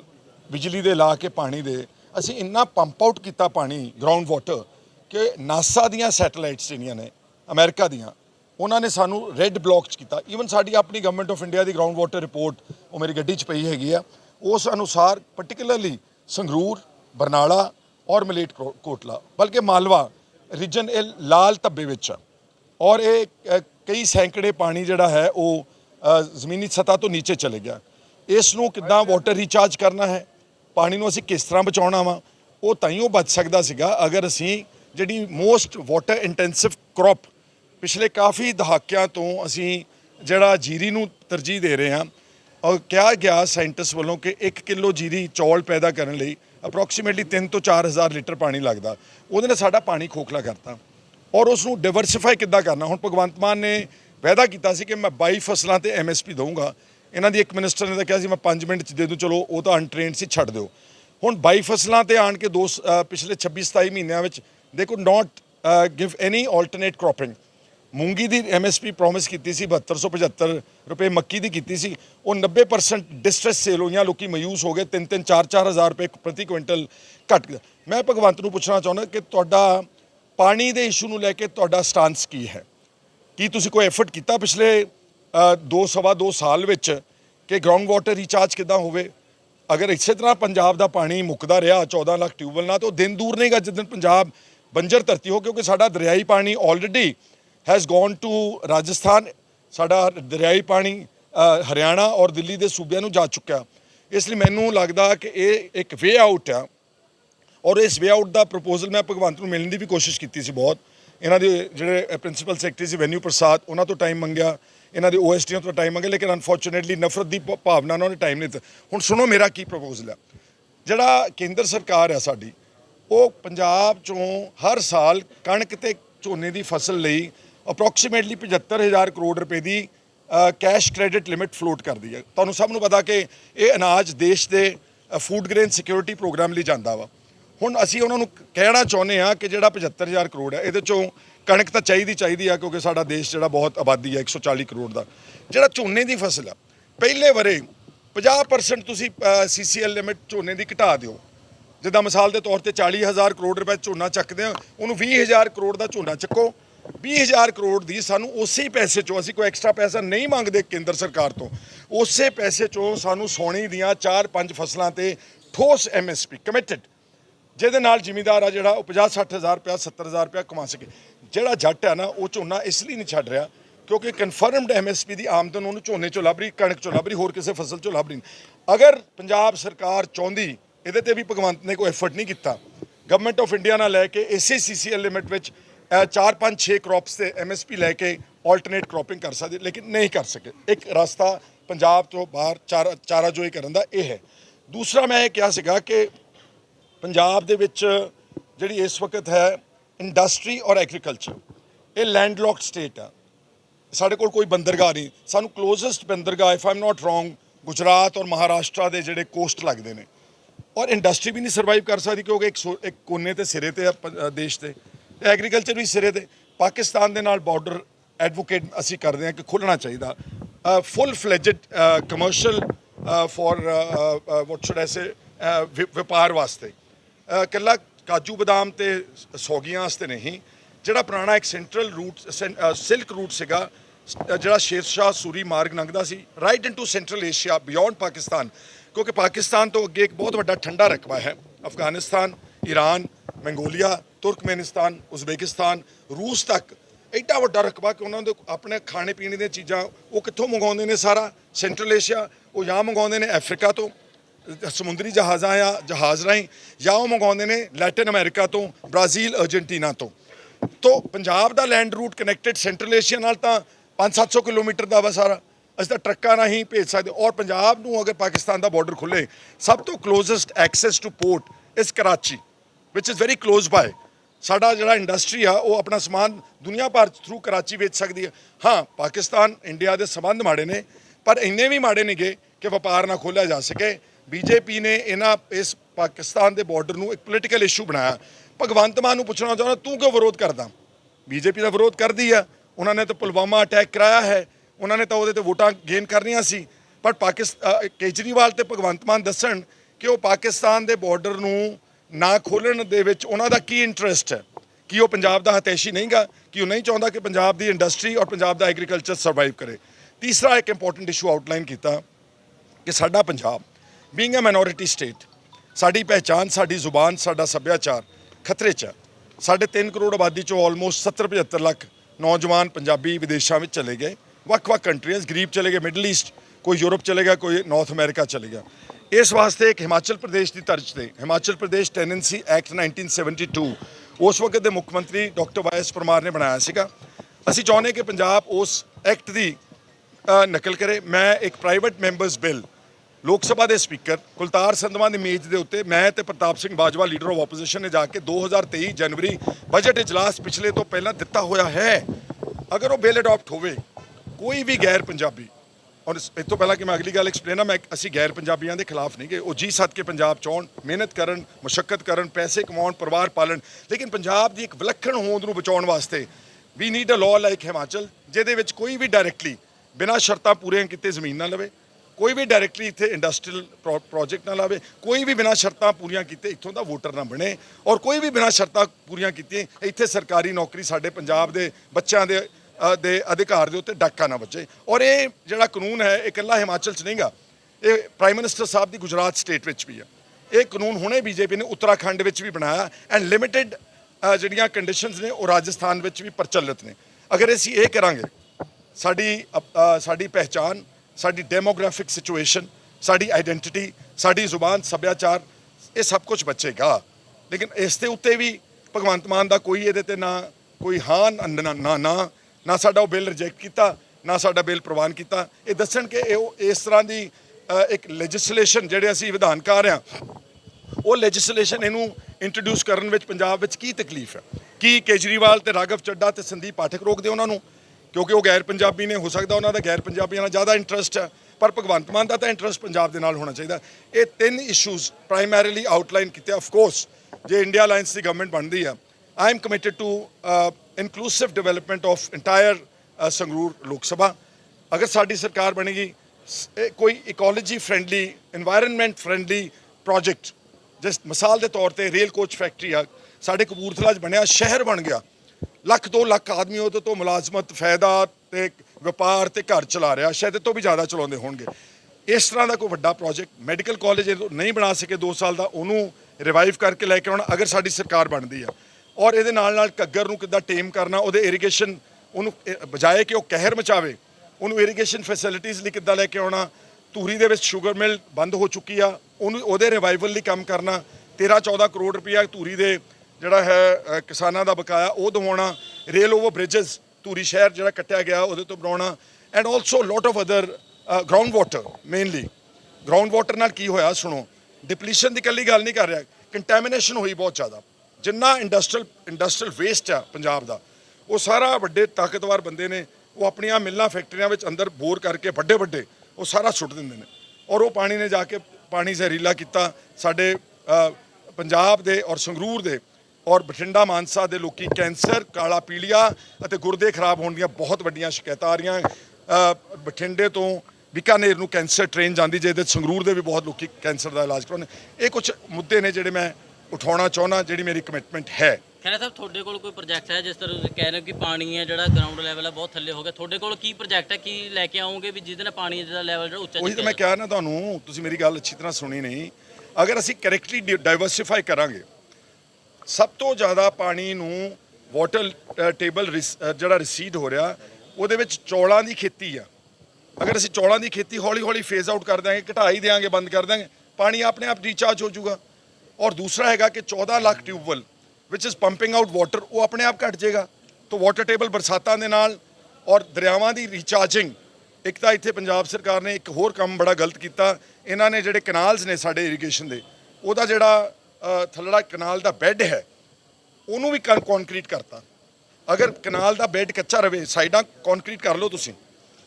ਬਿਜਲੀ ਦੇ ਲਾ ਕੇ ਪਾਣੀ ਦੇ, ਅਸੀਂ ਇੰਨਾ ਪੰਪ ਆਊਟ ਕੀਤਾ ਪਾਣੀ ਗਰਾਊਂਡ ਵਾਟਰ ਕਿ ਨਾਸਾ ਦੀਆਂ ਸੈਟੇਲਾਈਟਸ ਜਿਹੜੀਆਂ ਨੇ ਅਮਰੀਕਾ ਦੀਆਂ, ਉਹਨਾਂ ਨੇ ਸਾਨੂੰ ਰੈੱਡ ਬਲੌਕ 'ਚ ਕੀਤਾ। ਈਵਨ ਸਾਡੀ ਆਪਣੀ ਗਵਰਨਮੈਂਟ ਆਫ ਇੰਡੀਆ ਦੀ ਗਰਾਊਂਡ ਵਾਟਰ ਰਿਪੋਰਟ ਉਹ ਮੇਰੀ ਗੱਡੀ 'ਚ ਪਈ ਹੈਗੀ ਆ ਉਸ ਅਨੁਸਾਰ ਪਾਰਟਿਕੂਲਰਲੀ ਸੰਗਰੂਰ, ਬਰਨਾਲਾ ਔਰ ਮਲੇਟ ਕੋਟਲਾ, ਬਲਕਿ ਮਾਲਵਾ ਰੀਜਨ ਇਹ ਲਾਲ ਧੱਬੇ ਵਿੱਚ ਆ। ਔਰ ਇਹ ਕਈ ਸੈਂਕੜੇ ਪਾਣੀ ਜਿਹੜਾ ਹੈ, ਉਹ ਜ਼ਮੀਨੀ ਸਤ੍ਹਾ ਤੋਂ ਨੀਚੇ ਚਲੇ ਗਿਆ। ਇਸ ਨੂੰ ਕਿੱਦਾਂ ਵਾਟਰ ਰੀਚਾਰਜ ਕਰਨਾ ਹੈ? ਪਾਣੀ ਨੂੰ ਅਸੀਂ ਕਿਸ ਤਰ੍ਹਾਂ ਬਚਾਉਣਾ ਵਾ, ਉਹ ਤਾਂ ਹੀ ਉਹ ਬਚ ਸਕਦਾ ਸੀਗਾ, ਅਗਰ ਅਸੀਂ ਜਿਹੜੀ ਮੋਸਟ ਵਾਟਰ ਇੰਟੈਂਸਿਵ ਕ੍ਰੌਪ ਪਿਛਲੇ ਕਾਫੀ ਦਹਾਕਿਆਂ ਤੋਂ ਅਸੀਂ ਜਿਹੜਾ ਜੀਰੀ ਨੂੰ ਤਰਜੀਹ ਦੇ ਰਹੇ ਹਾਂ ਔਰ ਕਿਹਾ ਗਿਆ ਸਾਇੰਟਿਸਟ ਵੱਲੋਂ ਕਿ 1 ਕਿਲੋ ਜੀਰੀ ਚੌਲ ਪੈਦਾ ਕਰਨ ਲਈ ਅਪਰੋਕਸੀਮੇਟਲੀ 3 ਤੋਂ 4000 ਲੀਟਰ ਪਾਣੀ ਲੱਗਦਾ। ਉਹਦੇ ਨਾਲ ਸਾਡਾ ਪਾਣੀ ਖੋਖਲਾ ਕਰਤਾ। ਔਰ ਉਸ ਨੂੰ ਡਿਵਰਸਿਫਾਈ ਕਿੱਦਾਂ ਕਰਨਾ? ਹੁਣ ਭਗਵੰਤ ਮਾਨ ਨੇ ਵਾਅਦਾ ਕੀਤਾ ਸੀ ਕਿ ਮੈਂ 22 ਫਸਲਾਂ ਤੇ ਐਮਐਸਪੀ ਦਊਂਗਾ। ਇਹਨਾਂ ਦੀ ਇੱਕ ਮਿਨਿਸਟਰ ਨੇ ਤਾਂ ਕਿਹਾ ਸੀ, ਮੈਂ 5 ਮਿੰਟ ਚ ਦੇ ਦੂੰ, ਚਲੋ, ਉਹ ਤਾਂ ਅਨਟ੍ਰੇਨਡ ਸੀ, ਛੱਡ ਦਿਓ। ਹੁਣ ਬਾਈ ਫਸਲਾਂ ਤੇ ਆਣ ਕੇ ਦੋ ਸ- ਪਿਛਲੇ 26 27 ਮਹੀਨਿਆਂ ਵਿੱਚ ਦੇ could not give any alternate cropping ਮੂੰਗੀ ਦੀ ਐਮਐਸਪੀ ਪ੍ਰੋਮਿਸ ਕੀਤੀ ਸੀ 7275 ਰੁਪਏ ਮੱਕੀ ਦੀ ਕੀਤੀ ਸੀ। ਉਹ 90% ਡਿਸਟ੍ਰੈਸ ਸੇਲ ਹੋਈਆਂ, ਲੋਕੀ ਮਾਯੂਸ ਹੋ ਗਏ 3-3 4-4 ਹਜ਼ਾਰ ਰੁਪਏ ਪ੍ਰਤੀ ਕੁਇੰਟਲ ਘਟ ਗਿਆ ਮੈਂ ਭਗਵੰਤ ਨੂੰ ਪੁੱਛਣਾ ਚਾਹੁੰਦਾ ਕਿ ਤੁਹਾਡਾ ਪਾਣੀ ਦੇ ਇਸ਼ੂ ਨੂੰ ਲੈ ਕੇ ਤੁਹਾਡਾ ਸਟਾਂਸ ਕੀ ਹੈ? ਕੀ ਤੁਸੀਂ ਕੋਈ ਐਫਰਟ ਕੀਤਾ ਪਿਛਲੇ ਅ, ਦੋ ਸਵਾ ਦੋ ਸਾਲ ਵਿੱਚ ਕਿ ਗਰਾਊਂਡ ਵਾਟਰ ਰੀਚਾਰਜ ਕਿੱਦਾਂ ਹੋਵੇ? ਅਗਰ ਇਸੇ ਤਰ੍ਹਾਂ ਪੰਜਾਬ ਦਾ ਪਾਣੀ ਮੁੱਕਦਾ ਰਿਹਾ 14 ਲੱਖ ਟਿਊਬਲ ਨਾਲ ਤਾਂ ਉਹ ਦਿਨ ਦੂਰ ਨਹੀਂਗਾ ਜਿਸ ਦਿਨ ਪੰਜਾਬ ਬੰਜਰ ਧਰਤੀ ਹੋ ਕਿਉਂਕਿ ਸਾਡਾ ਦਰਿਆਈ ਪਾਣੀ already has gone to Rajasthan ਸਾਡਾ ਦਰਿਆਈ ਪਾਣੀ ਹਰਿਆਣਾ ਔਰ ਦਿੱਲੀ ਦੇ ਸੂਬਿਆਂ ਨੂੰ ਜਾ ਚੁੱਕਿਆ। ਇਸ ਲਈ ਮੈਨੂੰ ਲੱਗਦਾ ਕਿ ਇਹ ਇੱਕ ਵੇ ਆਊਟ ਆ। ਔਰ ਇਸ ਵੇ ਆਊਟ ਦਾ ਪ੍ਰਪੋਜ਼ਲ ਮੈਂ ਭਗਵੰਤ ਨੂੰ ਮਿਲਣ ਦੀ ਵੀ ਕੋਸ਼ਿਸ਼ ਕੀਤੀ ਸੀ ਬਹੁਤ। ਇਹਨਾਂ ਦੇ ਜਿਹੜੇ ਪ੍ਰਿੰਸੀਪਲ ਸੈਕਟਰੀ ਸੀ ਵੈਨਿਊ ਪ੍ਰਸਾਦ, ਉਹਨਾਂ ਤੋਂ ਟਾਈਮ ਮੰਗਿਆ। ਇਹਨਾਂ ਦੇ ਓਐਸਡੀਆਂ ਤੋਂ ਟਾਈਮ ਮੰਗਿਆ, ਲੇਕਿਨ ਅਨਫੋਰਚੂਨੇਟਲੀ ਨਫ਼ਰਤ ਦੀ ਭਾਵਨਾ ਉਹਨਾਂ ਨੇ ਟਾਈਮ ਨਹੀਂ ਦਿੱਤਾ। ਹੁਣ ਸੁਣੋ ਮੇਰਾ ਕੀ ਪ੍ਰਪੋਜ਼ਲ ਹੈ ਜਿਹੜਾ ਕੇਂਦਰ ਸਰਕਾਰ ਹੈ ਸਾਡੀ, ਉਹ ਪੰਜਾਬ ਚੋਂ ਹਰ ਸਾਲ ਕਣਕ ਤੇ ਝੋਨੇ ਦੀ ਫਸਲ ਲਈ ਅਪਰੋਕਸੀਮੇਟਲੀ 75000 ਕਰੋੜ ਰੁਪਏ ਦੀ ਕੈਸ਼ ਕ੍ਰੈਡਿਟ ਲਿਮਿਟ ਫਲੋਟ ਕਰਦੀ ਹੈ ਤੁਹਾਨੂੰ ਸਭ ਨੂੰ ਪਤਾ ਕਿ ਇਹ ਅਨਾਜ ਦੇਸ਼ ਦੇ ਫੂਡ ਗ੍ਰੇਨ ਸਿਕਿਉਰਿਟੀ ਪ੍ਰੋਗਰਾਮ ਲਈ ਜਾਂਦਾ ਵਾ। ਹੁਣ ਅਸੀਂ ਉਹਨਾਂ ਨੂੰ ਕਹਿਣਾ ਚਾਹੁੰਦੇ ਆ ਕਿ ਜਿਹੜਾ 75000 ਕਰੋੜ ਹੈ, ਇਹਦੇ ਚੋਂ ਕਣਕ ਤਾਂ ਚਾਹੀਦੀ ਚਾਹੀਦੀ ਆ, ਕਿਉਂਕਿ ਸਾਡਾ ਦੇਸ਼ ਜਿਹੜਾ ਬਹੁਤ ਆਬਾਦੀ ਹੈ 140 ਕਰੋੜ ਦਾ। ਜਿਹੜਾ ਝੋਨੇ ਦੀ ਫਸਲ ਆ, ਪਹਿਲੇ ਵਰੇ 50% ਤੁਸੀਂ ਸੀਸੀਐਲ ਲਿਮਿਟ ਝੋਨੇ ਦੀ ਘਟਾ ਦਿਓ। ਜਿੱਦਾਂ ਮਿਸਾਲ ਦੇ ਤੌਰ ਤੇ 40000 ਕਰੋੜ ਰੁਪਏ ਝੋਨਾ ਚੱਕਦੇ ਆ, ਉਹਨੂੰ 20000 ਕਰੋੜ ਦਾ ਝੋਨਾ ਚੱਕੋ। 20000 ਕਰੋੜ ਦੀ ਸਾਨੂੰ ਉਸੇ ਪੈਸੇ ਚੋਂ ਅਸੀਂ ਕੋਈ ਐਕਸਟਰਾ ਪੈਸਾ ਨਹੀਂ ਮੰਗਦੇ ਕੇਂਦਰ ਸਰਕਾਰ ਤੋਂ। ਉਸੇ ਪੈਸੇ ਚੋਂ ਸਾਨੂੰ ਸੋਨੇ ਦੀਆਂ 4-5 ਫਸਲਾਂ ਤੇ ਠੋਸ ਐਮਐਸਪੀ ਕਮਿਟਡ ਜਿਹਦੇ ਨਾਲ ਜ਼ਿਮੀਦਾਰ ਆ ਜਿਹੜਾ ਉਹ 50 60000 ਰੁਪਇਆ 70000 ਰੁਪਇਆ ਕਮਾ ਸਕੇ। ਜਿਹੜਾ ਜੱਟ ਹੈ ਨਾ, ਉਹ ਝੋਨਾ ਇਸ ਲਈ ਨਹੀਂ ਛੱਡ ਰਿਹਾ ਕਿਉਂਕਿ ਕਨਫਰਮਡ ਐਮਐਸਪੀ ਦੀ ਆਮਦਨ ਉਹਨੂੰ ਝੋਨੇ ਚੋਂ ਲੱਭ ਰਹੀ, ਕਣਕ ਚੋਂ ਲੱਭ ਰਹੀ, ਹੋਰ ਕਿਸੇ ਫਸਲ ਚੋਂ ਲੱਭ ਰਹੀ ਅਗਰ ਪੰਜਾਬ ਸਰਕਾਰ ਚਾਹੁੰਦੀ, ਇਹਦੇ ਤੇ ਵੀ ਭਗਵੰਤ ਨੇ ਕੋਈ ਐਫਰਟ ਨਹੀਂ ਕੀਤਾ। ਗਵਰਨਮੈਂਟ ਆਫ ਇੰਡੀਆ ਨਾਲ ਲੈ ਕੇ ਇਸੇ ਸੀਸੀਐਲ ਲਿਮਿਟ ਵਿੱਚ 4 5 6 ਕ੍ਰੌਪਸ ਤੇ ਐਮਐਸਪੀ ਲੈ ਕੇ ਆਲਟਰਨੇਟ ਕ੍ਰੌਪਿੰਗ ਕਰ ਸਕਦੇ, ਲੇਕਿਨ ਨਹੀਂ ਕਰ ਸਕੇ। ਇੱਕ ਰਸਤਾ ਪੰਜਾਬ ਤੋਂ ਬਾਹਰ, ਚਾਰਾ ਚਾਰਾ ਜੋਈ ਕਰਨ ਦਾ ਇਹ ਹੈ। ਦੂਸਰਾ ਮੈਂ ਇਹ ਕਿਹਾ ਸੀਗਾ ਕਿ ਪੰਜਾਬ ਦੇ ਵਿੱਚ ਜਿਹੜੀ ਇਸ ਵਕਤ ਹੈ ਇੰਡਸਟਰੀ ਔਰ ਐਗਰੀਕਲਚਰ ਇਹ ਲੈਂਡਲੌਕਡ ਸਟੇਟ ਆ। ਸਾਡੇ ਕੋਲ ਕੋਈ ਬੰਦਰਗਾਹ ਨਹੀਂ। ਸਾਨੂੰ ਕਲੋਜ਼ੈਸਟ ਬੰਦਰਗਾਹ if I'm not wrong Gujarat ਔਰ ਮਹਾਰਾਸ਼ਟਰ ਦੇ ਜਿਹੜੇ ਕੋਸਟ ਲੱਗਦੇ ਨੇ। ਔਰ ਇੰਡਸਟਰੀ ਵੀ ਨਹੀਂ ਸਰਵਾਈਵ ਕਰ ਸਕਦੀ ਕਿਉਂਕਿ ਇੱਕ ਸੋ- ਇੱਕ ਕੋਨੇ ਤੇ ਸਿਰੇ ਤੇ ਆ ਪ- ਅ, ਦੇਸ਼ ਤੇ ਐਗਰੀਕਲਚਰ ਵੀ ਸਿਰੇ ਤੇ। ਪਾਕਿਸਤਾਨ ਦੇ ਨਾਲ ਬਾਰਡਰ ਐਡਵੋਕੇਟ ਅਸੀਂ ਕਰਦੇ ਹਾਂ ਕਿ ਖੁੱਲਣਾ ਚਾਹੀਦਾ। Full fledged commercial for what should I say ਵਪਾਰ ਵਾਸਤੇ। ਅ, ਇਕੱਲਾ ਕਾਜੂ ਬਦਾਮ ਤੇ ਸੌਗੀਆਂ ਵਾਸਤੇ ਨਹੀਂ ਜਿਹੜਾ ਪੁਰਾਣਾ ਇੱਕ ਸੈਂਟਰਲ ਰੂਟ ਸਿਲਕ ਰੂਟ ਸੀਗਾ ਸ- ਜਿਹੜਾ ਸ਼ੇਰਸ਼ਾਹ ਸੂਰੀ ਮਾਰਗ ਲੰਘਦਾ ਸੀ right into central Asia beyond Pakistan ਕਿਉਂਕਿ ਪਾਕਿਸਤਾਨ ਤੋਂ ਅੱਗੇ ਇੱਕ ਬਹੁਤ ਵੱਡਾ ਠੰਡਾ ਰਕਬਾ ਹੈ Afghanistan Iran Mongolia Turkmenistan Uzbekistan ਰੂਸ ਤੱਕ ਐਡਾ ਵੱਡਾ ਰਕਬਾ ਕਿ ਉਹਨਾਂ ਦੇ ਆਪਣੇ ਖਾਣੇ ਪੀਣੇ ਦੀਆਂ ਚੀਜ਼ਾਂ ਉਹ ਕਿੱਥੋਂ ਮੰਗਾਉਂਦੇ ਨੇ ਸਾਰਾ ਸੈਂਟਰਲ ਏਸ਼ੀਆ ਉਹ ਜਾਂ ਮੰਗਾਉਂਦੇ ਨੇ ਅਫਰੀਕਾ ਤੋਂ। ਸਮੁੰਦਰੀ ਜਹਾਜ਼ਾਂ ਜਾਂ ਜਹਾਜ਼ ਰਾਹੀਂ ਜਾਂ ਉਹ ਮੰਗਾਉਂਦੇ ਨੇ ਲੈਟਿਨ ਅਮਰੀਕਾ ਤੋਂ, ਬ੍ਰਾਜ਼ੀਲ ਅਰਜنٹੀਨਾ ਤੋਂ। ਤੋਂ ਪੰਜਾਬ ਦਾ land route connected central Asia ਨਾਲ ਤਾਂ 5-700 ਕਿਲੋਮੀਟਰ ਦਾ ਵਾ ਸਾਰਾ। ਅਸੀਂ ਤਾਂ ਟਰੱਕਾਂ ਰਾਹੀਂ ਭੇਜ ਸਕਦੇ ਔਰ ਪੰਜਾਬ ਨੂੰ ਅਗਰ ਪਾਕਿਸਤਾਨ ਦਾ ਬਾਰਡਰ ਖੁੱਲੇ, ਸਭ ਤੋਂ ਕਲੋਜ਼ੈਸਟ ਐਕਸੈਸ ਟੂ ਪੋਰਟ ਇਸ ਕਰਾਚੀ ਵਿਚ ਇਜ਼ ਵੈਰੀ ਕਲੋਜ਼ ਬਾਏ ਸਾਡਾ ਜਿਹੜਾ ਇੰਡਸਟਰੀ ਆ, ਉਹ ਆਪਣਾ ਸਮਾਨ ਦੁਨੀਆ ਭਰ ਥਰੂ ਕਰਾਚੀ ਵੇਚ ਸਕਦੀ ਹੈ ਹਾਂ, ਪਾਕਿਸਤਾਨ, ਇੰਡੀਆ ਦੇ ਸਬੰਧ ਮਾੜੇ ਨੇ, ਪਰ ਇੰਨੇ ਵੀ ਮਾੜੇ ਨਹੀਂਗੇ ਕਿ ਵਪਾਰ ਨਾ ਖੋਲ੍ਹਿਆ ਜਾ ਸਕੇ। ਬੀਜੇਪੀ ਨੇ ਇਹਨਾਂ, ਇਸ ਪਾਕਿਸਤਾਨ ਦੇ ਬਾਰਡਰ ਨੂੰ ਇੱਕ ਪੋਲੀਟੀਕਲ ਇਸ਼ੂ ਬਣਾਇਆ। ਭਗਵੰਤ ਮਾਨ ਨੂੰ ਪੁੱਛਣਾ ਚਾਹੁੰਦਾ, ਤੂੰ ਕਿਉਂ ਵਿਰੋਧ ਕਰਦਾ? ਬੀਜੇਪੀ ਦਾ ਵਿਰੋਧ ਕਰਦੀ ਆ। ਉਹਨਾਂ ਨੇ ਤਾਂ ਪੁਲਵਾਮਾ ਅਟੈਕ ਕਰਾਇਆ ਹੈ। ਉਹਨਾਂ ਨੇ ਤਾਂ ਉਹਦੇ ਤੇ ਵੋਟਾਂ ਗੇਨ ਕਰਨੀਆਂ ਸੀ। ਪਰ ਪਾਕਿਸਤਾਨ ਕੇਜਰੀਵਾਲ ਤੇ ਭਗਵੰਤ ਮਾਨ ਦੱਸਣ ਕਿ ਉਹ ਪਾਕਿਸਤਾਨ ਦੇ ਬਾਰਡਰ ਨੂੰ ਨਾ ਖੋਲਣ ਦੇ ਵਿੱਚ ਉਹਨਾਂ ਦਾ ਕੀ ਇੰਟਰਸਟ ਹੈ। ਕਿ ਉਹ ਪੰਜਾਬ ਦਾ ਹਤੈਸ਼ੀ ਨਹੀਂਗਾ, ਕਿ ਉਹ ਨਹੀਂ ਚਾਹੁੰਦਾ ਕਿ ਪੰਜਾਬ ਦੀ ਇੰਡਸਟਰੀ ਔਰ ਪੰਜਾਬ ਦਾ ਐਗਰੀਕਲਚਰ ਸਰਵਾਈਵ ਕਰੇ। ਤੀਸਰਾ ਇੱਕ ਇੰਪੋਰਟੈਂਟ ਇਸ਼ੂ ਆਊਟਲਾਈਨ ਕੀਤਾ ਕਿ ਸਾਡਾ Punjab being a minority state ਸਾਡੀ ਪਹਿਚਾਨ ਸਾਡੀ ਜ਼ੁਬਾਨ, ਸਾਡਾ ਸੱਭਿਆਚਾਰ ਖਤਰੇ 'ਚ ਹੈ ਸਾਡੇ 3 ਕਰੋੜ ਆਬਾਦੀ ਚੋਂ ਆਲਮੋਸਟ 70 75 ਲੱਖ ਨੌਜਵਾਨ ਪੰਜਾਬੀ ਵਿਦੇਸ਼ਾਂ ਵਿੱਚ ਚਲੇ ਗਏ। ਵੱਖ-ਵੱਖ ਕੰਟਰੀਆਂ ਗਰੀਬ ਚਲੇ ਗਏ ਮਿਡਲ ਈਸਟ ਕੋਈ ਯੂਰਪ ਚਲੇ ਗਿਆ, ਕੋਈ ਨਾਰਥ ਅਮਰੀਕਾ ਚਲੇ ਗਿਆ। ਇਸ ਵਾਸਤੇ ਇੱਕ ਹਿਮਾਚਲ ਪ੍ਰਦੇਸ਼ ਦੀ ਤਰਜ਼ ਤੇ ਹਿਮਾਚਲ ਪ੍ਰਦੇਸ਼ ਟੈਨੈਂਸੀ ਐਕਟ 1972 ਉਸ ਵਕਤ ਦੇ ਮੁੱਖ ਮੰਤਰੀ ਡਾਕਟਰ ਵਾਇਸ ਪਰਮਾਰ ਨੇ ਬਣਾਇਆ ਸੀਗਾ। ਅਸੀਂ ਚਾਹੁੰਦੇ ਕਿ ਪੰਜਾਬ ਉਸ ਐਕਟ ਦੀ ਨਕਲ ਕਰੇ। ਮੈਂ ਇੱਕ ਪ੍ਰਾਈਵੇਟ ਮੈਂਬਰਸ ਬਿੱਲ ਲੋਕ ਸਭਾ ਦੇ ਸਪੀਕਰ ਕੁਲਤਾਰ ਸੰਧਵਾ ਦੀ ਮੇਜ਼ ਦੇ ਉੱਤੇ ਮੈਂ ਤੇ Partap Singh Bajwa leader of opposition ਨੇ ਜਾ ਕੇ 2023 ਜਨਵਰੀ ਬਜਟ ਇਜਲਾਸ ਪਿਛਲੇ ਤੋਂ ਪਹਿਲਾਂ ਦਿੱਤਾ ਹੋਇਆ ਹੈ। ਅਗਰ ਉਹ ਬਿੱਲ ਅਡਾਪਟ ਹੋਵੇ, ਕੋਈ ਵੀ ਗੈਰ ਪੰਜਾਬੀ, ਔਰ ਇਸ ਤੋਂ ਪਹਿਲਾਂ ਕਿ ਮੈਂ ਅਗਲੀ ਗੱਲ ਐਕਸਪਲੇਨ ਆ ਮੈਂ ਅਸੀਂ ਗੈਰ ਪੰਜਾਬੀਆਂ ਦੇ ਖਿਲਾਫ ਨਹੀਂ ਗਏ। ਉਹ ਜੀ ਸੱਦ ਕੇ ਪੰਜਾਬ ਚਾਉਣ ਮਿਹਨਤ ਕਰਨ ਮੁਸ਼ਕਲ ਕਰਨ, ਪੈਸੇ ਕਮਾਉਣ, ਪਰਿਵਾਰ ਪਾਲਣ, ਲੇਕਿਨ ਪੰਜਾਬ ਦੀ ਇੱਕ ਵਿਲੱਖਣ ਹੋਂਦ ਨੂੰ ਬਚਾਉਣ ਵਾਸਤੇ we need a law like Himachal ਜਿਹਦੇ ਵਿੱਚ ਕੋਈ ਵੀ ਡਾਇਰੈਕਟਲੀ ਬਿਨਾਂ ਸ਼ਰਤਾਂ ਪੂਰੀਆਂ ਕੀਤੇ ਜ਼ਮੀਨ ਨਾ ਲਵੇ। ਕੋਈ ਵੀ ਡਾਇਰੈਕਟਲੀ ਇੱਥੇ ਇੰਡਸਟਰੀਅਲ ਪ੍ਰੋਜੈਕਟ ਨਾ ਲਾਵੇ, ਕੋਈ ਵੀ ਬਿਨਾਂ ਸ਼ਰਤਾਂ ਪੂਰੀਆਂ ਕੀਤੇ ਇੱਥੋਂ ਦਾ ਵੋਟਰ ਨਾ ਬਣੇ ਔਰ ਕੋਈ ਵੀ ਬਿਨਾਂ ਸ਼ਰਤਾਂ ਪੂਰੀਆਂ ਕੀਤੀਆਂ, ਇੱਥੇ ਸਰਕਾਰੀ ਨੌਕਰੀ ਸਾਡੇ ਪੰਜਾਬ ਦੇ ਬੱਚਿਆਂ ਦੇ ਦੇ ਅਧਿਕਾਰ ਦੇ ਉੱਤੇ ਡਾਕਾ ਨਾ ਵੱਜੇ। ਔਰ ਇਹ ਜਿਹੜਾ ਕਾਨੂੰਨ ਹੈ, ਇਹ ਇਕੱਲਾ ਹਿਮਾਚਲ 'ਚ ਨਹੀਂਗਾ। ਇਹ ਪ੍ਰਾਈਮ ਮਿਨਿਸਟਰ ਸਾਹਿਬ ਦੀ ਗੁਜਰਾਤ ਸਟੇਟ ਵਿੱਚ ਵੀ ਆ। ਇਹ ਕਾਨੂੰਨ ਹੁਣੇ ਬੀਜੇਪੀ ਨੇ ਉੱਤਰਾਖੰਡ ਵਿੱਚ ਵੀ ਬਣਾਇਆ ਐਂਡ ਲਿਮਿਟਿਡ ਜਿਹੜੀਆਂ ਕੰਡੀਸ਼ਨਸ ਨੇ, ਉਹ ਰਾਜਸਥਾਨ ਵਿੱਚ ਵੀ ਪ੍ਰਚਲਿਤ ਨੇ। ਅਗਰ ਅਸੀਂ ਇਹ ਕਰਾਂਗੇ, ਸਾਡੀ ਸਾਡੀ ਪਹਿਚਾਨ ਸਾਡੀ ਡੈਮੋਗ੍ਰਾਫਿਕ ਸਿਚੁਏਸ਼ਨ ਸਾਡੀ ਆਇਡੈਂਟੀਟੀ ਸਾਡੀ ਜ਼ੁਬਾਨ, ਸੱਭਿਆਚਾਰ, ਇਹ ਸਭ ਕੁਝ ਬਚੇਗਾ। ਲੇਕਿਨ ਇਸ ਦੇ ਉੱਤੇ ਵੀ ਭਗਵੰਤ ਮਾਨ ਦਾ ਕੋਈ ਇਹਦੇ ਤੇ ਨਾ ਕੋਈ ਹਾਂ, ਨਾ, ਨਾ- ਨਾ ਸਾਡਾ ਉਹ ਬਿੱਲ ਰਿਜੈਕਟ ਕੀਤਾ, ਨਾ ਸਾਡਾ ਬਿੱਲ ਪ੍ਰਵਾਨ ਕੀਤਾ। ਇਹ ਦੱਸਣ ਕਿ ਇਹ ਉਹ ਇਸ ਤਰ੍ਹਾਂ ਦੀ ਇੱਕ ਲੈਜਿਸਲੇਸ਼ਨ ਜਿਹੜੇ ਅਸੀਂ ਵਿਧਾਨਕਾਰ ਆ ਉਹ ਲੈਜਿਸਲੇਸ਼ਨ ਇਹਨੂੰ ਇੰਟਰੋਡਿਊਸ ਕਰਨ ਵਿੱਚ ਪੰਜਾਬ ਵਿੱਚ ਕੀ ਤਕਲੀਫ ਹੈ? ਕੀ ਕੇਜਰੀਵਾਲ ਤੇ ਰਾਘਵ ਚੱਡਾ ਤੇ ਸੰਦੀਪ ਪਾਠਕ ਰੋਕਦੇ ਉਹਨਾਂ ਨੂੰ? ਕਿਉਂਕਿ ਉਹ ਗੈਰ ਪੰਜਾਬੀ ਨੇ, ਹੋ ਸਕਦਾ ਉਹਨਾਂ ਦਾ ਗੈਰ ਪੰਜਾਬੀਆਂ ਨਾਲ ਜ਼ਿਆਦਾ ਇੰਟਰਸਟ ਹੈ, ਪਰ ਭਗਵੰਤ ਮਾਨ ਦਾ ਤਾਂ ਇੰਟਰਸਟ ਪੰਜਾਬ ਦੇ ਨਾਲ ਹੋਣਾ ਚਾਹੀਦਾ ਇਹ ਤਿੰਨ ਇਸ਼ੂਜ਼ ਪ੍ਰਾਇਮਰੀਲੀ ਆਊਟਲਾਈਨ ਕੀਤੇ ਆਫ ਕੋਰਸ ਜੇ ਇੰਡੀਆ ਅਲਾਈਅੰਸ ਦੀ ਗਵਰਨਮੈਂਟ ਬਣਦੀ ਆ I am committed to inclusive development of entire Sangrur Lok Sabha ਅਗਰ ਸਾਡੀ ਸਰਕਾਰ ਬਣੇਗੀ ਕੋਈ ecology friendly environment friendly project ਜਿਸ ਮਿਸਾਲ ਦੇ ਤੌਰ ਤੇ ਰੇਲ ਕੋਚ ਫੈਕਟਰੀ ਆ, ਸਾਡੇ ਕਪੂਰਥਲਾ 'ਚ ਬਣਿਆ, ਸ਼ਹਿਰ ਬਣ ਗਿਆ ਲੱਖ 2 ਲੱਖ ਆਦਮੀ ਉਹਦੇ ਤੋਂ ਮੁਲਾਜ਼ਮਤ, ਫਾਇਦਾ ਤੇ ਵਪਾਰ ਤੇ ਘਰ ਚਲਾ ਰਿਹਾ, ਸ਼ਾਇਦ ਇਹ ਤੋਂ ਵੀ ਜ਼ਿਆਦਾ ਚਲਾਉਂਦੇ ਹੋਣਗੇ। ਇਸ ਤਰ੍ਹਾਂ ਦਾ ਕੋਈ ਵੱਡਾ ਪ੍ਰੋਜੈਕਟ ਮੈਡੀਕਲ ਕਾਲਜ ਨਹੀਂ ਬਣਾ ਸਕੇ 2 ਸਾਲ ਦਾ, ਉਹਨੂੰ ਰਿਵਾਈਵ ਕਰਕੇ ਲੈ ਕੇ ਆਉਣਾ, ਅਗਰ ਸਾਡੀ ਸਰਕਾਰ ਬਣਦੀ ਆ। ਔਰ ਇਹਦੇ ਨਾਲ ਨਾਲ ਘੱਗਰ ਨੂੰ ਕਿੱਦਾਂ ਟੇਮ ਕਰਨਾ, ਉਹਦੇ ਇਰੀਗੇਸ਼ਨ ਉਹਨੂੰ ਬਜਾਏ ਕਿ ਉਹ ਕਹਿਰ ਮਚਾਵੇ, ਉਹਨੂੰ ਇਰੀਗੇਸ਼ਨ ਫੈਸਿਲਿਟੀਆਂ ਲਈ ਕਿੱਦਾਂ ਲੈ ਕੇ ਆਉਣਾ, ਧੂਰੀ ਦੇ ਵਿੱਚ ਸ਼ੂਗਰ ਮਿਲ ਬੰਦ ਹੋ ਚੁੱਕੀ ਆ, ਉਹਨੂੰ, ਉਹਦੇ ਰਿਵਾਈਵਲ ਲਈ ਕੰਮ ਕਰਨਾ 13 14 ਕਰੋੜ ਰੁਪਇਆ ਧੂਰੀ ਦੇ ਜਿਹੜਾ ਹੈ ਕਿਸਾਨਾਂ ਦਾ ਬਕਾਇਆ, ਉਹ ਦਵਾਉਣਾ ਰੇਲ ਓਵਰ ਬ੍ਰਿਜਸ ਧੂਰੀ ਸ਼ਹਿਰ ਜਿਹੜਾ ਕੱਟਿਆ ਗਿਆ, ਉਹਦੇ ਤੋਂ ਬਣਾਉਣਾ and also lot of other ground water mainly ground water ਨਾਲ ਕੀ ਹੋਇਆ, ਸੁਣੋ ਡਿਪਲੀਸ਼ਨ ਦੀ ਕੱਲੀ ਗੱਲ ਨਹੀਂ ਕਰ ਰਿਹਾ ਕੰਟੈਮੀਨੇਸ਼ਨ ਹੋਈ ਬਹੁਤ ਜ਼ਿਆਦਾ। ਜਿੰਨਾ ਇੰਡਸਟਰੀਅਲ ਇੰਡਸਟਰੀਅਲ ਵੇਸਟ ਆ ਪੰਜਾਬ ਦਾ, ਉਹ ਸਾਰਾ ਵੱਡੇ ਤਾਕਤਵਰ ਬੰਦੇ ਨੇ, ਉਹ ਆਪਣੀਆਂ ਮਿੱਲਾਂ ਫੈਕਟਰੀਆਂ ਵਿੱਚ ਅੰਦਰ ਬੋਰ ਕਰਕੇ ਵੱਡੇ ਵੱਡੇ, ਉਹ ਸਾਰਾ ਸੁੱਟ ਦਿੰਦੇ ਨੇ। ਔਰ ਉਹ ਪਾਣੀ ਨੇ ਜਾ ਕੇ ਪਾਣੀ ਜ਼ਹਿਰੀਲਾ ਕੀਤਾ, ਸਾਡੇ ਪੰਜਾਬ ਦੇ ਔਰ ਸੰਗਰੂਰ ਦੇ। ਔਰ ਬਠਿੰਡਾ ਮਾਨਸਾ ਦੇ ਲੋਕੀ ਕੈਂਸਰ ਕਾਲਾ ਪੀਲੀਆ ਅਤੇ ਗੁਰਦੇ ਖਰਾਬ ਹੋਣ ਦੀਆਂ ਬਹੁਤ ਵੱਡੀਆਂ ਸ਼ਿਕਾਇਤਾਂ ਆ ਰਹੀਆਂ। ਬਠਿੰਡੇ ਤੋਂ ਬੀਕਾਨੇਰ ਨੂੰ ਕੈਂਸਰ ਟ੍ਰੇਨ ਜਾਂਦੀ ਜਿਹਦੇ ਸੰਗਰੂਰ ਦੇ ਵੀ ਬਹੁਤ ਲੋਕੀ ਕੈਂਸਰ ਦਾ ਇਲਾਜ ਕਰਾਉਂਦੇ ਇਹ ਕੁਝ ਮੁੱਦੇ ਨੇ ਜਿਹੜੇ ਮੈਂ ਉਠਾਉਣਾ ਚਾਹੁੰਦਾ ਜਿਹੜੀ ਮੇਰੀ ਕਮਿਟਮੈਂਟ ਹੈ। ਖੈਰਾ ਸਾਹਿਬ ਤੁਹਾਡੇ ਕੋਲ ਕੋਈ ਪ੍ਰੋਜੈਕਟ ਹੈ ਜਿਸ ਤਰ੍ਹਾਂ ਤੁਸੀਂ ਕਹਿ ਰਹੇ ਹੋ ਕਿ ਪਾਣੀ ਹੈ ਜਿਹੜਾ ਗਰਾਊਂਡ ਲੈਵਲ ਹੈ ਬਹੁਤ ਥੱਲੇ ਹੋ ਗਿਆ। ਤੁਹਾਡੇ ਕੋਲ ਕੀ ਪ੍ਰੋਜੈਕਟ ਹੈ? ਕੀ ਲੈ ਕੇ ਆਓਗੇ ਵੀ ਜਿਹਦੇ ਨਾਲ ਪਾਣੀ ਦਾ ਲੈਵਲ ਜਿਹੜਾ ਉੱਚਾ ਉਹੀ ਤਾਂ ਮੈਂ ਕਿਹਾ ਨਾ ਤੁਹਾਨੂੰ ਤੁਸੀਂ ਮੇਰੀ ਗੱਲ ਅੱਛੀ ਤਰ੍ਹਾਂ ਸੁਣੀ ਨਹੀਂ। ਅਗਰ ਅਸੀਂ ਕਰੈਕਟਲੀ ਡਾਈਵਰਸਿਫਾਈ ਕਰਾਂਗੇ ਸਭ ਤੋਂ ਜ਼ਿਆਦਾ ਪਾਣੀ ਨੂੰ ਵਾਟਰ ਟੇਬਲ ਜਿਹੜਾ ਰਿਸੀਡ ਹੋ ਰਿਹਾ, ਉਹਦੇ ਵਿੱਚ ਚੌਲਾਂ ਦੀ ਖੇਤੀ ਆ। ਅਗਰ ਅਸੀਂ ਚੌਲਾਂ ਦੀ ਖੇਤੀ ਹੌਲੀ ਹੌਲੀ ਫੇਜ਼ ਆਊਟ ਕਰ ਦਾਂਗੇ ਘਟਾਈ ਹੀ ਦਿਆਂਗੇ, ਬੰਦ ਕਰ ਦਾਂਗੇ ਪਾਣੀ ਆਪਣੇ ਆਪ ਰੀਚਾਰਜ ਹੋ ਜਾਊਗਾ। ਔਰ ਦੂਸਰਾ ਹੈਗਾ ਕਿ 14 ਲੱਖ ਟਿਊਬਵੈਲ ਵਿਚ ਇਜ਼ ਪੰਪਿੰਗ ਆਊਟ ਵਾਟਰ ਉਹ ਆਪਣੇ ਆਪ ਘਟ ਜਾਏਗਾ। ਤਾਂ ਵਾਟਰ ਟੇਬਲ ਬਰਸਾਤਾਂ ਦੇ ਨਾਲ ਔਰ ਦਰਿਆਵਾਂ ਦੀ ਰੀਚਾਰਜਿੰਗ ਇੱਕ ਤਾਂ ਇੱਥੇ ਪੰਜਾਬ ਸਰਕਾਰ ਨੇ ਇੱਕ ਹੋਰ ਕੰਮ ਬੜਾ ਗਲਤ ਕੀਤਾ। ਇਹਨਾਂ ਨੇ ਜਿਹੜੇ ਕਨਾਲਸ ਨੇ ਸਾਡੇ ਇਰੀਗੇਸ਼ਨ ਦੇ, ਉਹਦਾ ਜਿਹੜਾ ਥੱਲੜਾ ਕਨਾਲ ਦਾ ਬੈੱਡ ਹੈ ਉਹਨੂੰ ਵੀ ਕੰਕਰੀਟ ਕਰਤਾ ਅਗਰ ਕਨਾਲ ਦਾ ਬੈੱਡ ਕੱਚਾ ਰਵੇ ਸਾਈਡਾਂ ਕੰਕਰੀਟ ਕਰ ਲਓ ਤੁਸੀਂ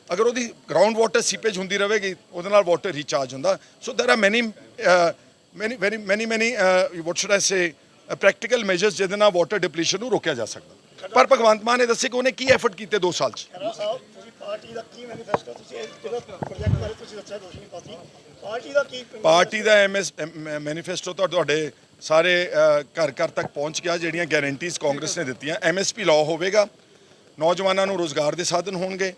ਅਗਰ ਉਹਦੀ ਗਰਾਊਂਡ ਵਾਟਰ ਸੀਪੇਜ ਹੁੰਦੀ ਰਹੇਗੀ ਉਹਦੇ ਨਾਲ ਵਾਟਰ ਰੀਚਾਰਜ ਹੁੰਦਾ ਸੋ देयर ਆਰ ਮੈਨੀ many very many many what should I say practical measures ਜਿਹਦੇ ਨਾਲ ਵਾਟਰ ਡਿਪਲੀਸ਼ਨ ਨੂੰ ਰੋਕਿਆ ਜਾ ਸਕਦਾ ਪਰ ਭਗਵੰਤ ਮਾਨ ਨੇ ਦੱਸਿਆ ਕਿ ਉਹਨੇ ਕੀ ਐਫਰਟ ਕੀਤੇ 2 ਸਾਲ 'ਚ ਖਹਿਰਾ ਸਾਹਿਬ ਤੁਸੀਂ ਪਾਰਟੀ ਦਾ ਕੀ ਮੈਨੀਫੈਸਟੋ ਤੁਸੀਂ ਇਹ ਜਿਹੜਾ ਪ੍ਰੋਜੈਕਟ ਬਾਰੇ ਤੁਸੀਂ ਦੱਸਿਆ ਰੋਸ਼ਨੀ ਪਾਤੀ ਪਾਰਟੀ ਦਾ ਕੀ ਪਾਰਟੀ ਦਾ ਐਮਐਸ ਮੈਨੀਫੈਸਟੋ ਤਾਂ ਤੁਹਾਡੇ ਸਾਰੇ ਘਰ ਘਰ ਤੱਕ ਪਹੁੰਚ ਗਿਆ, ਜਿਹੜੀਆਂ ਗਾਰੰਟੀਜ਼ ਕਾਂਗਰਸ ਨੇ ਦਿੱਤੀਆਂ। ਐਮਐਸਪੀ ਲਾਅ ਹੋਵੇਗਾ, ਨੌਜਵਾਨਾਂ ਨੂੰ ਰੋਜ਼ਗਾਰ ਦੇ ਸਾਧਨ ਹੋਣਗੇ।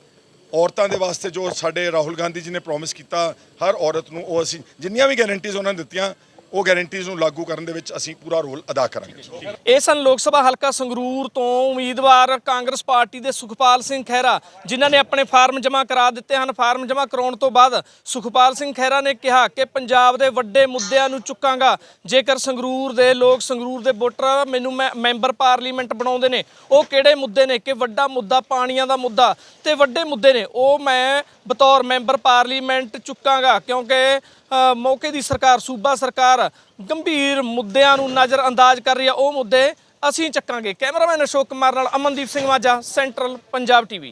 ਔਰਤਾਂ ਦੇ ਵਾਸਤੇ ਜੋ ਸਾਡੇ ਰਾਹੁਲ ਗਾਂਧੀ ਜੀ ਨੇ ਪ੍ਰੋਮਿਸ ਕੀਤਾ, ਹਰ ਔਰਤ ਨੂੰ ਉਹ ਅਸੀਂ, ਜਿੰਨੀਆਂ ਵੀ ਗਾਰੰਟੀਜ਼ ਉਹਨਾਂ ਨੇ ਦਿੱਤੀਆਂ ਉਹ ਗਾਰੰਟੀਜ਼ ਨੂੰ ਲਾਗੂ ਕਰਨ ਦੇ ਵਿੱਚ ਅਸੀਂ ਪੂਰਾ ਰੋਲ ਅਦਾ ਕਰਾਂਗੇ। ਇਹ ਸਨ ਲੋਕ ਸਭਾ ਹਲਕਾ ਸੰਗਰੂਰ ਤੋਂ ਉਮੀਦਵਾਰ ਕਾਂਗਰਸ ਪਾਰਟੀ ਦੇ ਸੁਖਪਾਲ ਸਿੰਘ ਖਹਿਰਾ, ਜਿਨ੍ਹਾਂ ਨੇ ਆਪਣੇ ਫਾਰਮ ਜਮ੍ਹਾਂ ਕਰਾ ਦਿੱਤੇ ਹਨ। ਫਾਰਮ ਜਮ੍ਹਾਂ ਕਰਾਉਣ ਤੋਂ ਬਾਅਦ ਸੁਖਪਾਲ ਸਿੰਘ ਖਹਿਰਾ ਨੇ ਕਿਹਾ ਕਿ ਪੰਜਾਬ ਦੇ ਵੱਡੇ ਮੁੱਦਿਆਂ ਨੂੰ ਚੁੱਕਾਂਗਾ। ਜੇਕਰ ਸੰਗਰੂਰ ਦੇ ਲੋਕ ਸੰਗਰੂਰ ਦੇ ਵੋਟਰ, ਮੈਨੂੰ ਮੈਂ- ਮੈਂਬਰ ਪਾਰਲੀਮੈਂਟ ਬਣਾਉਂਦੇ ਨੇ, ਉਹ ਕਿਹੜੇ ਮੁੱਦੇ ਨੇ? ਕਿ ਵੱਡਾ ਮੁੱਦਾ ਪਾਣੀਆਂ ਦਾ ਮੁੱਦਾ। ਤੇ ਵੱਡੇ ਮੁੱਦੇ ਨੇ, ਉਹ ਮੈਂ ਬਤੌਰ ਮੈਂਬਰ ਪਾਰਲੀਮੈਂਟ ਚੁੱਕਾਂਗਾ, ਕਿਉਂਕਿ ਮੌਕੇ ਦੀ ਸਰਕਾਰ, ਸੂਬਾ ਸਰਕਾਰ ਗੰਭੀਰ ਮੁੱਦਿਆਂ ਨੂੰ ਨਜ਼ਰ ਅੰਦਾਜ਼ ਕਰ ਰਹੀ ਹੈ ਉਹ ਮੁੱਦੇ ਅਸੀਂ ਚੱਕਾਂਗੇ। ਕੈਮਰਾਮੈਨ ਅਸ਼ੋਕ ਕੁਮਾਰ ਨਾਲ ਅਮਨਦੀਪ ਸਿੰਘ ਮਾਝਾ ਸੈਂਟਰਲ ਪੰਜਾਬ ਟੀਵੀ।